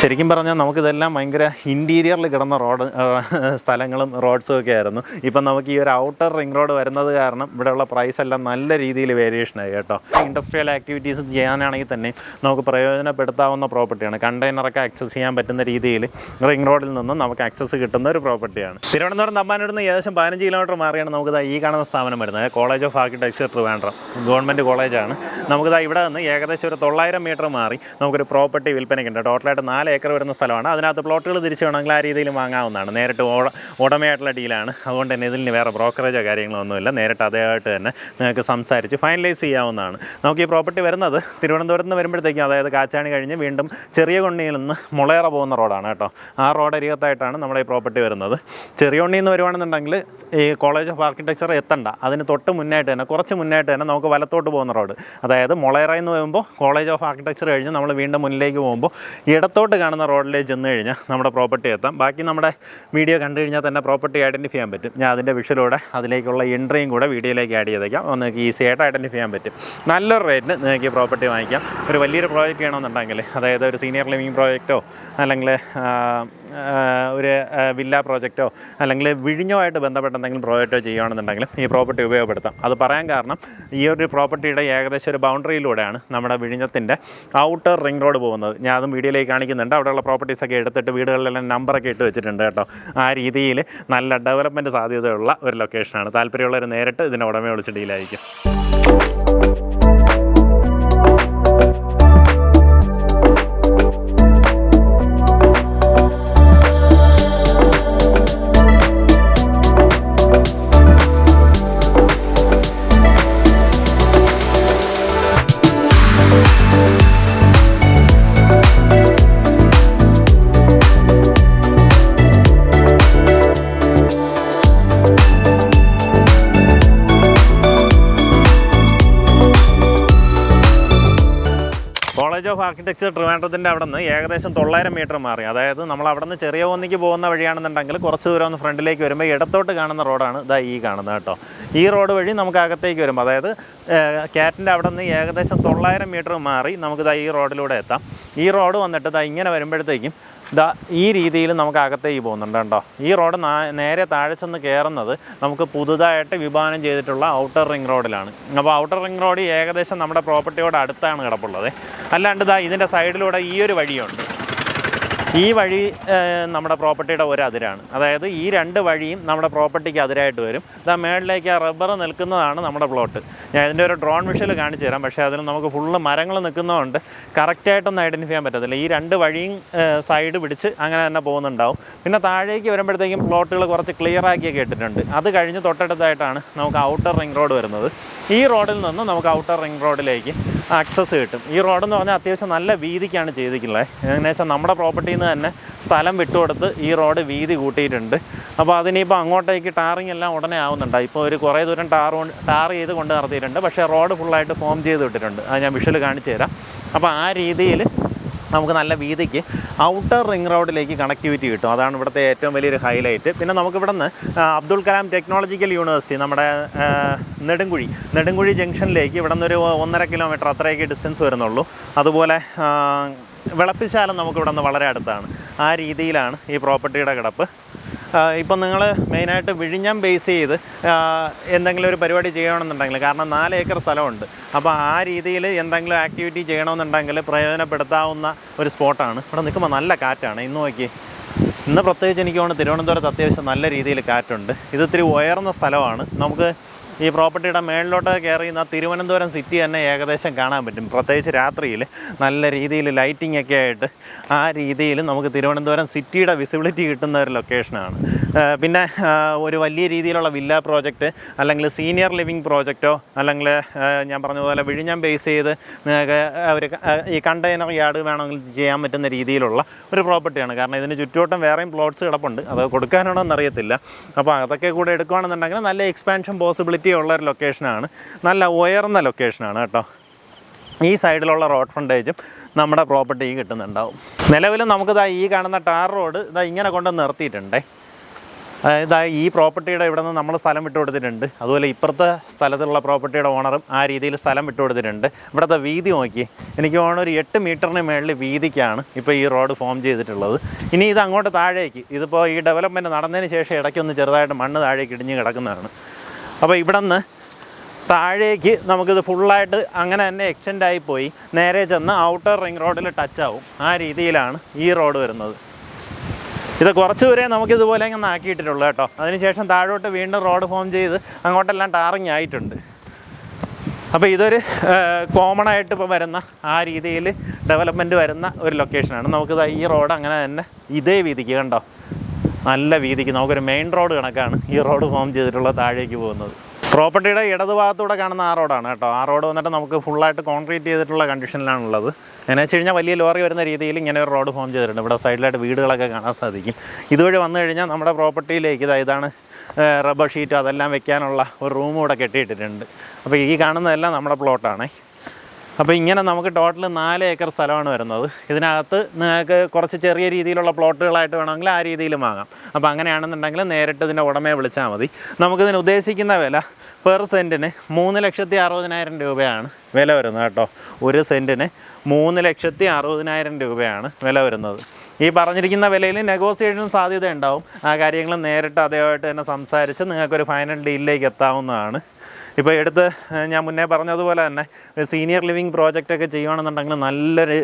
ശരിക്കും പറഞ്ഞാൽ നമുക്കിതെല്ലാം ഭയങ്കര ഇന്റീരിയറിൽ കിടന്ന റോഡ് സ്ഥലങ്ങളും റോഡ്സും ഒക്കെ ആയിരുന്നു. ഇപ്പം നമുക്ക് ഈ ഒരു ഔട്ടർ റിംഗ് റോഡ് വരുന്നത് കാരണം ഇവിടെയുള്ള പ്രൈസ് എല്ലാം നല്ല രീതിയിൽ വേരിയേഷൻ ആയി കേട്ടോ. ഇൻഡസ്ട്രിയൽ ആക്ടിവിറ്റീസ് ചെയ്യാനാണെങ്കിൽ തന്നെ നമുക്ക് പ്രയോജനപ്പെടുത്താവുന്ന പ്രോപ്പർട്ടിയാണ് കണ്ടെയ്നറൊക്കെ ആക്സസ് ചെയ്യാൻ പറ്റുന്ന രീതിയിൽ റിംഗ് റോഡിൽ നിന്നും നമുക്ക് ആക്സസ് കിട്ടുന്ന ഒരു പ്രോപ്പർട്ടിയാണ് തിരുവനന്തപുരം തമ്പാനൂരിൽ നിന്ന് ഏകദേശം പതിനഞ്ച് കിലോമീറ്റർ മാറിയാണ് നമുക്ക് ദാ ഈ കാണുന്ന സ്ഥാപനം വരുന്നത്. College of architecture Trivandrum government കോളേജാണ് നമുക്കിതാ ഇവിടെ നിന്ന് ഏകദേശം ഒരു തൊള്ളായിരം മീറ്റർ മാറി നമുക്കൊരു പ്രോപ്പർട്ടി വിൽപ്പനയ്ക്കുണ്ട്. ടോട്ടലായിട്ട് നാല് ഏക്കർ വരുന്ന സ്ഥലമാണ്. അതിനകത്ത് പ്ലോട്ടുകൾ തിരിച്ചു വേണമെങ്കിൽ ആ രീതിയിൽ വാങ്ങാവുന്നതാണ്. നേരിട്ട് ഉടമയായിട്ടുള്ള ഡീലാണ് അതുകൊണ്ട് തന്നെ ഇതിന് വേറെ ബ്രോക്കറേജോ കാര്യങ്ങളോ ഒന്നുമില്ല. നേരിട്ട് അതേമായിട്ട് തന്നെ നിങ്ങൾക്ക് സംസാരിച്ച് ഫൈനലൈസ് ചെയ്യാവുന്നതാണ്. നമുക്ക് ഈ പ്രോപ്പർട്ടി വരുന്നത് തിരുവനന്തപുരത്ത് നിന്ന് വരുമ്പോഴത്തേക്കും അതായത് കാച്ചാണി കഴിഞ്ഞ് വീണ്ടും ചെറിയ കൊണ്ണിയിൽ നിന്ന് മുളയറ പോകുന്ന റോഡാണ് കേട്ടോ. ആ റോഡ് അരികത്തായിട്ടാണ് നമ്മുടെ ഈ പ്രോപ്പർട്ടി വരുന്നത്. ചെറിയ കൊണ്ണിയിൽ നിന്ന് വരുവാണെന്നുണ്ടെങ്കിൽ ഈ കോളേജ് ഓഫ് ആർക്കിടെക്ചർ എത്തണ്ട. അതിന് തൊട്ട് മുന്നായിട്ട് തന്നെ കുറച്ച് മുന്നായിട്ട് തന്നെ നമുക്ക് വലത്തോട്ട് പോകുന്ന റോഡ് അതായത് മുളയറയിൽ നിന്ന് വരുമ്പോൾ കോളേജ് ഓഫ് ആർക്കിടെക്ചർ കഴിഞ്ഞ് നമ്മൾ വീണ്ടും മുന്നിലേക്ക് പോകുമ്പോൾ ഇടത്തോട്ട് കാണുന്ന റോഡിലേക്ക് ചെന്ന് കഴിഞ്ഞാൽ നമ്മുടെ പ്രോപ്പർട്ടി എത്താം. ബാക്കി നമ്മുടെ വീഡിയോ കണ്ടു കഴിഞ്ഞാൽ തന്നെ പ്രോപ്പർട്ടി ഐഡന്റിഫൈ ചെയ്യാൻ പറ്റും. ഞാൻ അതിന്റെ വിഷലൂടെ അതിലേക്കുള്ള എൻട്രിയും കൂടെ വീഡിയോയിലേക്ക് ആഡ് ചെയ്തേക്കാം. നിങ്ങൾക്ക് ഈസി ആയിട്ട് ഐഡന്റിഫൈ ചെയ്യാൻ പറ്റും. നല്ലൊരു റേറ്റിന് നിങ്ങൾക്ക് ഈ പ്രോപ്പർട്ടി വാങ്ങിക്കാം. ഒരു വലിയൊരു പ്രോജക്റ്റ് ചെയ്യണമെന്നുണ്ടെങ്കിൽ അതായത് ഒരു സീനിയർ ലിവിങ് പ്രോജക്റ്റോ അല്ലെങ്കിൽ ഒരു വില്ല പ്രോജക്റ്റോ അല്ലെങ്കിൽ വിഴിഞ്ഞുമായിട്ട് ബന്ധപ്പെട്ട എന്തെങ്കിലും പ്രോജക്റ്റോ ചെയ്യുകയാണെന്നുണ്ടെങ്കിലും ഈ പ്രോപ്പർട്ടി ഉപയോഗപ്പെടുത്താം. അത് പറയാൻ കാരണം ഈ ഒരു പ്രോപ്പർട്ടിയുടെ ഏകദേശം ഒരു ബൗണ്ടറിയിലൂടെയാണ് നമ്മുടെ വിഴിഞ്ഞത്തിന്റെ ഔട്ടർ റിംഗ് റോഡ് പോകുന്നത്. ഞാൻ അതും വീഡിയോയിലേക്ക് കാണിക്കുന്നുണ്ട്. അവിടെയുള്ള പ്രോപ്പർട്ടീസൊക്കെ എടുത്തിട്ട് വീടുകളിലെല്ലാം നമ്പറൊക്കെ ഇട്ട് വെച്ചിട്ടുണ്ട് കേട്ടോ. ആ രീതിയിൽ നല്ല ഡെവലപ്മെന്റ് സാധ്യതയുള്ള ഒരു ലൊക്കേഷനാണ് താല്പര്യമുള്ളവർ നേരിട്ട് ഇതിന്റെ ഉടമയെ വിളിച്ച് ഡീലായിരിക്കും ആർക്കിടെക്ചർ ട്രിവാൻഡ്രത്തിന്റെ അവിടെ നിന്ന് ഏകദേശം തൊള്ളായിരം മീറ്റർ മാറി. അതായത് നമ്മൾ അവിടെ നിന്ന് ചെറിയ ഒന്നിക്ക് പോകുന്ന വഴിയാണെന്നുണ്ടെങ്കിൽ കുറച്ച് ദൂരം ഒന്ന് ഫ്രണ്ടിലേക്ക് വരുമ്പോൾ ഇടത്തോട്ട് കാണുന്ന റോഡാണ് ഇതാ ഈ കാണുന്നത് കേട്ടോ. ഈ റോഡ് വഴി നമുക്ക് അകത്തേക്ക് വരുമ്പോൾ അതായത് ക്യാറ്റിന്റെ അവിടെ നിന്ന് ഏകദേശം തൊള്ളായിരം മീറ്റർ മാറി നമുക്ക് ദാ ഈ റോഡിലൂടെ എത്താം. ഈ റോഡ് വന്നിട്ട് ഇതാ ഇങ്ങനെ വരുമ്പോഴത്തേക്കും ദാ ഈ രീതിയിൽ നമുക്ക് അകത്തേക്ക് പോകുന്നുണ്ട് കേട്ടോ ഈ റോഡ് നേരെ താഴെ ചെന്ന് കയറുന്നത് നമുക്ക് പുതുതായിട്ട് വിഭാവനം ചെയ്തിട്ടുള്ള ഔട്ടർ റിംഗ് റോഡിലാണ്. അപ്പോൾ ഔട്ടർ റിംഗ് റോഡ് ഏകദേശം നമ്മുടെ പ്രോപ്പർട്ടിയോട് അടുത്താണ് കിടപ്പുള്ളത്. അല്ലാണ്ട് ദാ ഇതിന്റെ സൈഡിലൂടെ ഈ ഒരു വഴിയുണ്ട്. ഈ വഴി നമ്മുടെ പ്രോപ്പർട്ടിയുടെ ഒരു അതിരാണ്. അതായത് ഈ രണ്ട് വഴിയും നമ്മുടെ പ്രോപ്പർട്ടിക്ക് അതിരായിട്ട് വരും. ഇതാ മേളിലേക്ക് ആ റബ്ബർ നിൽക്കുന്നതാണ് നമ്മുടെ പ്ലോട്ട്. ഞാൻ ഇതിന്റെ ഒരു ഡ്രോൺ വിഷ്വൽ കാണിച്ചു തരാം. പക്ഷേ അതിന് നമുക്ക് ഫുള്ള് മരങ്ങൾ നിൽക്കുന്നതുകൊണ്ട് കറക്റ്റായിട്ടൊന്നും ഐഡന്റിഫൈ ചെയ്യാൻ പറ്റത്തില്ല. ഈ രണ്ട് വഴിയും സൈഡ് പിടിച്ച് അങ്ങനെ തന്നെ പോകുന്നുണ്ടാവും. പിന്നെ താഴേക്ക് വരുമ്പോഴത്തേക്കും പ്ലോട്ടുകൾ കുറച്ച് ക്ലിയർ ആക്കിയൊക്കെ ഇട്ടിട്ടുണ്ട്. അത് കഴിഞ്ഞ് തൊട്ടടുത്തായിട്ടാണ് നമുക്ക് ഔട്ടർ റിംഗ് റോഡ് വരുന്നത്. ഈ റോഡിൽ നിന്ന് നമുക്ക് ഔട്ടർ റിംഗ് റോഡിലേക്ക് ആക്സസ് കിട്ടും. ഈ റോഡെന്ന് പറഞ്ഞാൽ അത്യാവശ്യം നല്ല വീതിക്കാണ് ചെയ്തിട്ടുള്ളത് എന്നുവെച്ചാൽ നമ്മുടെ പ്രോപ്പർട്ടിയിൽ നിന്ന് തന്നെ സ്ഥലം വിട്ടുകൊടുത്ത് ഈ റോഡ് വീതി കൂട്ടിയിട്ടുണ്ട്. അപ്പോൾ അതിനിപ്പോൾ അങ്ങോട്ടേക്ക് ടാറിങ് എല്ലാം ഉടനെ ആവുന്നുണ്ട്. ഇപ്പോൾ ഒരു കുറേ ദൂരം ടാർ ടാർ ചെയ്ത് കൊണ്ട് നടത്തിയിട്ടുണ്ട്. പക്ഷേ റോഡ് ഫുള്ളായിട്ട് ഫോം ചെയ്ത് വിട്ടിട്ടുണ്ട്. അത് ഞാൻ വിഷ്വൽ കാണിച്ചു തരാം. അപ്പോൾ ആ രീതിയിൽ നമുക്ക് നല്ല വീതിക്ക് ഔട്ടർ റിംഗ് റോഡിലേക്ക് കണക്ടിവിറ്റി കിട്ടും. അതാണ് ഇവിടുത്തെ ഏറ്റവും വലിയൊരു ഹൈലൈറ്റ്. പിന്നെ നമുക്ക് ഇവിടെ നിന്ന് അബ്ദുൽ കലാം ടെക്നോളജിക്കൽ യൂണിവേഴ്സിറ്റി നമ്മുടെ നെടുങ്കുഴി നെടുങ്കുഴി ജംഗ്ഷനിലേക്ക് ഇവിടെ നിന്നൊരു ഒന്നര കിലോമീറ്റർ അത്രയൊക്കെ ഡിസ്റ്റൻസ് വരുന്നുള്ളൂ. അതുപോലെ വിളപ്പിശാലം നമുക്ക് ഇവിടെ നിന്ന് വളരെ അടുത്താണ്. ആ രീതിയിലാണ് ഈ പ്രോപ്പർട്ടിയുടെ കിടപ്പ്. ഇപ്പം നിങ്ങൾ മെയിനായിട്ട് വിഴിഞ്ഞം ബേസ് ചെയ്ത് എന്തെങ്കിലും ഒരു പരിപാടി ചെയ്യണമെന്നുണ്ടെങ്കിൽ കാരണം നാല് ഏക്കർ സ്ഥലമുണ്ട്. അപ്പോൾ ആ രീതിയിൽ എന്തെങ്കിലും ആക്ടിവിറ്റി ചെയ്യണമെന്നുണ്ടെങ്കിൽ പ്രയോജനപ്പെടുത്താവുന്ന ഒരു സ്പോട്ടാണ്. ഇവിടെ നിൽക്കുമ്പോൾ നല്ല കാറ്റാണ്. ഇന്ന് നോക്കി ഇന്ന് പ്രത്യേകിച്ച് എനിക്ക് തോന്നുന്നു തിരുവനന്തപുരത്ത് അത്യാവശ്യം നല്ല രീതിയിൽ കാറ്റുണ്ട്. ഇത് ഇത്തിരി ഉയർന്ന സ്ഥലമാണ്. നമുക്ക് ഈ പ്രോപ്പർട്ടിയുടെ മേളിലോട്ട് കയറി നിന്നാൽ തിരുവനന്തപുരം സിറ്റി തന്നെ ഏകദേശം കാണാൻ പറ്റും. പ്രത്യേകിച്ച് രാത്രിയിൽ നല്ല രീതിയിൽ ലൈറ്റിംഗ് ഒക്കെ ആയിട്ട് ആ രീതിയിൽ നമുക്ക് തിരുവനന്തപുരം സിറ്റിയുടെ വിസിബിലിറ്റി കിട്ടുന്ന ഒരു ലൊക്കേഷനാണ് പിന്നെ ഒരു വലിയ രീതിയിലുള്ള വില്ല പ്രോജക്റ്റ് അല്ലെങ്കിൽ സീനിയർ ലിവിങ് പ്രോജക്റ്റോ അല്ലെങ്കിൽ ഞാൻ പറഞ്ഞതുപോലെ പോലെ വിഴിഞ്ഞം ബേസ് ചെയ്ത് ഒരു ഈ കണ്ടെയ്നർ യാർഡ് വേണമെങ്കിൽ ചെയ്യാൻ പറ്റുന്ന രീതിയിലുള്ള ഒരു പ്രോപ്പർട്ടിയാണ്. കാരണം ഇതിന് ചുറ്റുവട്ടം വേറെയും പ്ലോട്ട്സ് കിടപ്പുണ്ട്. അത് കൊടുക്കാനാണോ എന്നറിയത്തില്ല അപ്പോൾ അതൊക്കെ കൂടെ എടുക്കുകയാണെന്നുണ്ടെങ്കിൽ നല്ല എക്സ്പാൻഷൻ പോസിബിലിറ്റി ഉള്ള ഒരു ലൊക്കേഷനാണ് നല്ല ഉയർന്ന ലൊക്കേഷനാണ് കേട്ടോ. ഈ സൈഡിലുള്ള റോഡ് ഫ്രണ്ടേജും നമ്മുടെ പ്രോപ്പർട്ടിക്ക് കിട്ടുന്നുണ്ടാവും. നിലവിൽ നമുക്കിതാ ഈ കാണുന്ന ടാർ റോഡ് ഇതാ ഇങ്ങനെ കൊണ്ട് നിർത്തിയിട്ടുണ്ടേ. അതായത് ഈ പ്രോപ്പർട്ടിയുടെ ഇവിടെ നിന്ന് നമ്മൾ സ്ഥലം വിട്ടു കൊടുത്തിട്ടുണ്ട്. അതുപോലെ ഇപ്പുറത്തെ സ്ഥലത്തുള്ള പ്രോപ്പർട്ടിയുടെ ഓണറും ആ രീതിയിൽ സ്ഥലം വിട്ടു കൊടുത്തിട്ടുണ്ട്. ഇവിടുത്തെ വീതി നോക്കി. എനിക്ക് തോന്നുന്നു ഒരു എട്ട് മീറ്ററിന് മേളിൽ വീതിക്കാണ് ഇപ്പോൾ ഈ റോഡ് ഫോം ചെയ്തിട്ടുള്ളത്. ഇനി ഇത് അങ്ങോട്ട് താഴേക്ക്. ഇതിപ്പോൾ ഈ ഡെവലപ്മെന്റ് നടന്നതിന് ശേഷം ഇടയ്ക്കൊന്ന് ചെറുതായിട്ട് മണ്ണ് താഴേക്ക് ഇടിഞ്ഞ് കിടക്കുന്നതാണ്. അപ്പോൾ ഇവിടെ നിന്ന് താഴേക്ക് നമുക്കിത് ഫുള്ളായിട്ട് അങ്ങനെ തന്നെ എക്സ്റ്റെൻഡായി പോയി. നേരെ ചെന്ന് ഔട്ടർ റിംഗ് റോഡിൽ ടച്ച് ആവും. ആ രീതിയിലാണ് ഈ റോഡ് വരുന്നത്. ഇത് കുറച്ച് ദൂരെ നമുക്ക് ഇതുപോലെ അങ്ങ് ആക്കിയിട്ടിട്ടുള്ളൂ കേട്ടോ. അതിനുശേഷം താഴോട്ട് വീണ്ടും റോഡ് ഫോം ചെയ്ത് അങ്ങോട്ടെല്ലാം ടാറിങ് ആയിട്ടുണ്ട്. അപ്പോൾ ഇതൊരു കോമൺ ആയിട്ട് ഇപ്പോൾ വരുന്ന ആ രീതിയിൽ ഡെവലപ്മെന്റ് വരുന്ന ഒരു ലൊക്കേഷനാണ് നമുക്കിത് ഈ റോഡ് അങ്ങനെ തന്നെ ഇതേ വീതിക്ക് കണ്ടോ? നല്ല വീതിക്ക്. നമുക്കൊരു മെയിൻ റോഡ് കണക്കാണ് ഈ റോഡ് ഫോം ചെയ്തിട്ടുള്ള താഴേക്ക് പോകുന്നത്. പ്രോപ്പർട്ടിയുടെ ഇടതുഭാഗത്തൂടെ കാണുന്ന ആ റോഡാണ് കേട്ടോ. ആ റോഡ് വന്നിട്ട് നമുക്ക് ഫുള്ളായിട്ട് കോൺക്രീറ്റ് ചെയ്തിട്ടുള്ള കണ്ടീഷനിലാണുള്ളത് എന്നു വെച്ച് കഴിഞ്ഞാൽ വലിയ ലോറി വരുന്ന രീതിയിൽ ഇങ്ങനെ ഒരു റോഡ് ഫോം ചെയ്തിട്ടുണ്ട്. ഇവിടെ സൈഡിലായിട്ട് വീടുകളൊക്കെ കാണാൻ സാധിക്കും. ഇതുവഴി വന്നു കഴിഞ്ഞാൽ നമ്മുടെ പ്രോപ്പർട്ടിയിലേക്ക് ഇതാ ഇതാണ് റബ്ബർ ഷീറ്റ് അതെല്ലാം വെക്കാനുള്ള ഒരു റൂമും ഇവിടെ കെട്ടിയിട്ടിട്ടുണ്ട്. അപ്പോൾ ഈ കാണുന്നതെല്ലാം നമ്മുടെ പ്ലോട്ടാണേ അപ്പോൾ ഇങ്ങനെ നമുക്ക് ടോട്ടൽ നാല് ഏക്കർ സ്ഥലമാണ് വരുന്നത്. ഇതിനകത്ത് നിങ്ങൾക്ക് കുറച്ച് ചെറിയ രീതിയിലുള്ള പ്ലോട്ടുകളായിട്ട് വേണമെങ്കിൽ ആ രീതിയിൽ വാങ്ങാം. അപ്പോൾ അങ്ങനെയാണെന്നുണ്ടെങ്കിൽ നേരിട്ട് ഇതിന്റെ ഉടമയെ വിളിച്ചാൽ മതി. നമുക്കിതിന് ഉദ്ദേശിക്കുന്ന വില പെർ സെന്റിന് മൂന്ന് ലക്ഷത്തി അറുപതിനായിരം രൂപയാണ് വില വരുന്നത് കേട്ടോ. ഒരു സെന്റിന് മൂന്ന് ലക്ഷത്തി അറുപതിനായിരം രൂപയാണ് വില വരുന്നത്. ഈ പറഞ്ഞിരിക്കുന്ന വിലയിൽ നെഗോസിയേഷൻ സാധ്യത ഉണ്ടാവും ആ കാര്യങ്ങൾ നേരിട്ട് അതേമായിട്ട് തന്നെ സംസാരിച്ച് നിങ്ങൾക്കൊരു ഫൈനൽ ഡീലിലേക്ക് എത്താവുന്നതാണ്. ഇപ്പോൾ എടുത്ത് ഞാൻ മുന്നേ പറഞ്ഞതുപോലെ തന്നെ ഒരു സീനിയർ ലിവിങ് പ്രോജക്റ്റ് ഒക്കെ ചെയ്യുകയാണെന്നുണ്ടെങ്കിൽ നല്ലൊരു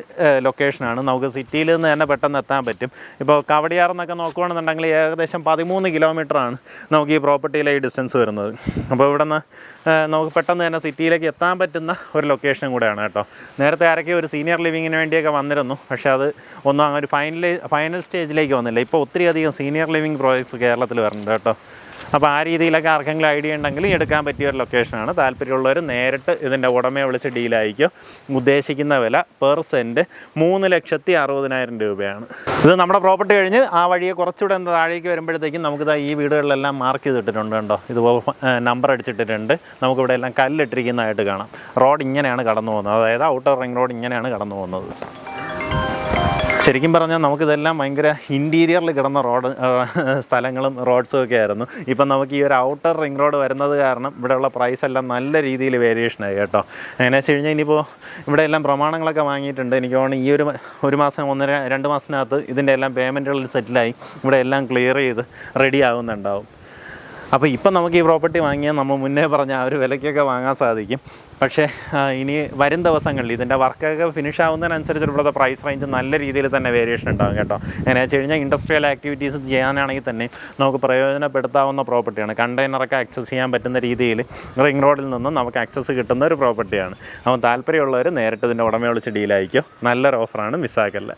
ലൊക്കേഷനാണ് നമുക്ക് സിറ്റിയിൽ നിന്ന് തന്നെ പെട്ടെന്ന് എത്താൻ പറ്റും. ഇപ്പോൾ കവടിയാർ എന്നൊക്കെ നോക്കുകയാണെന്നുണ്ടെങ്കിൽ ഏകദേശം പതിമൂന്ന് കിലോമീറ്ററാണ് നമുക്ക് ഈ പ്രോപ്പർട്ടിയിലെ ഈ ഡിസ്റ്റൻസ് വരുന്നത്. അപ്പോൾ ഇവിടെ നിന്ന് നമുക്ക് പെട്ടെന്ന് തന്നെ സിറ്റിയിലേക്ക് എത്താൻ പറ്റുന്ന ഒരു ലൊക്കേഷൻ കൂടെയാണ് കേട്ടോ. നേരത്തെ ആരൊക്കെ ഒരു സീനിയർ ലിവിങ്ങിന് വേണ്ടിയൊക്കെ വന്നിരുന്നു. പക്ഷേ അത് ഒന്നും അങ്ങനെ ഒരു ഫൈനൽ ഫൈനൽ സ്റ്റേജിലേക്ക് വന്നില്ല. ഇപ്പോൾ ഒത്തിരി അധികം സീനിയർ ലിവിങ് പ്രോജക്ട്സ് കേരളത്തിൽ വരുന്നുണ്ട് കേട്ടോ. അപ്പോൾ ആ രീതിയിലൊക്കെ ആർക്കെങ്കിലും ഐഡിയ ഉണ്ടെങ്കിൽ എടുക്കാൻ പറ്റിയ ഒരു ലൊക്കേഷനാണ് താല്പര്യമുള്ളവർ നേരിട്ട് ഇതിന്റെ ഉടമയെ വിളിച്ച് ഡീലായിരിക്കും ഉദ്ദേശിക്കുന്ന വില പെർ സെന്റ് മൂന്ന് ലക്ഷത്തി അറുപതിനായിരം രൂപയാണ്. ഇത് നമ്മുടെ പ്രോപ്പർട്ടി കഴിഞ്ഞ് ആ വഴിയെ കുറച്ചുകൂടെ എന്താ താഴേക്ക് വരുമ്പോഴത്തേക്കും നമുക്കിത് ഈ വീടുകളിലെല്ലാം മാർക്ക് ചെയ്തിട്ടിട്ടുണ്ട് കേട്ടോ ഇതുപോലെ നമ്പർ അടിച്ചിട്ടിട്ടുണ്ട്. നമുക്കിവിടെ എല്ലാം കല്ലിട്ടിരിക്കുന്നതായിട്ട് കാണാം. റോഡ് ഇങ്ങനെയാണ് കടന്നു പോകുന്നത് അതായത് ഔട്ടർ റിംഗ് റോഡ് ഇങ്ങനെയാണ് കടന്നു പോകുന്നത് ശരിക്കും പറഞ്ഞാൽ നമുക്കിതെല്ലാം ഭയങ്കര ഇന്റീരിയറിൽ കിടന്ന റോഡ് സ്ഥലങ്ങളും റോഡ്സും ഒക്കെ ആയിരുന്നു. ഇപ്പം നമുക്ക് ഈ ഒരു ഔട്ടർ റിംഗ് റോഡ് വരുന്നത് കാരണം ഇവിടെയുള്ള പ്രൈസ് എല്ലാം നല്ല രീതിയിൽ വേരിയേഷൻ ആയി കേട്ടോ. എങ്ങനെ വെച്ച് കഴിഞ്ഞാൽ ഇനിയിപ്പോൾ ഇവിടെ എല്ലാം പ്രമാണങ്ങളൊക്കെ വാങ്ങിയിട്ടുണ്ട്. എനിക്ക് തോന്നുന്നു ഈ ഒരു ഒരു മാസം ഒന്നര രണ്ട് മാസത്തിനകത്ത് ഇതിന്റെ എല്ലാം പേയ്മെന്റുകളിൽ സെറ്റിലായി ഇവിടെ എല്ലാം ക്ലിയർ ചെയ്ത് റെഡി ആവുന്നുണ്ടാവും. അപ്പോൾ ഇപ്പം നമുക്ക് ഈ പ്രോപ്പർട്ടി വാങ്ങിയാൽ നമ്മൾ മുന്നേ പറഞ്ഞ ആ ഒരു വിലയ്ക്കൊക്കെ വാങ്ങാൻ സാധിക്കും. പക്ഷേ ഇനി വരും ദിവസങ്ങളിൽ ഇതിന്റെ വർക്കൊക്കെ ഫിനിഷ് ആവുന്നതിനനുസരിച്ച് ഇവിടുത്തെ പ്രൈസ് റേഞ്ച് നല്ല രീതിയിൽ തന്നെ വേരിയേഷൻ ഉണ്ടാകും കേട്ടോ. എങ്ങനെ വെച്ച് കഴിഞ്ഞാൽ ഇൻഡസ്ട്രിയൽ ആക്ടിവിറ്റീസ് ചെയ്യാനാണെങ്കിൽ തന്നെ നമുക്ക് പ്രയോജനപ്പെടുത്താവുന്ന പ്രോപ്പർട്ടിയാണ് കണ്ടെയ്നറൊക്കെ ആക്സസ് ചെയ്യാൻ പറ്റുന്ന രീതിയിൽ റിംഗ് റോഡിൽ നിന്നും നമുക്ക് ആക്സസ് കിട്ടുന്ന ഒരു പ്രോപ്പർട്ടിയാണ് അപ്പം താല്പര്യമുള്ളവർ നേരിട്ട് ഇതിന്റെ ഉടമയെ വിളിച്ച് ഡീലായിരിക്കും നല്ലൊരു ഓഫറാണ് മിസ്സാക്കല്ല.